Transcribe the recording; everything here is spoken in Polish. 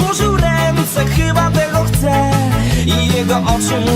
Złożył ręce, chyba tego chce I jego oczy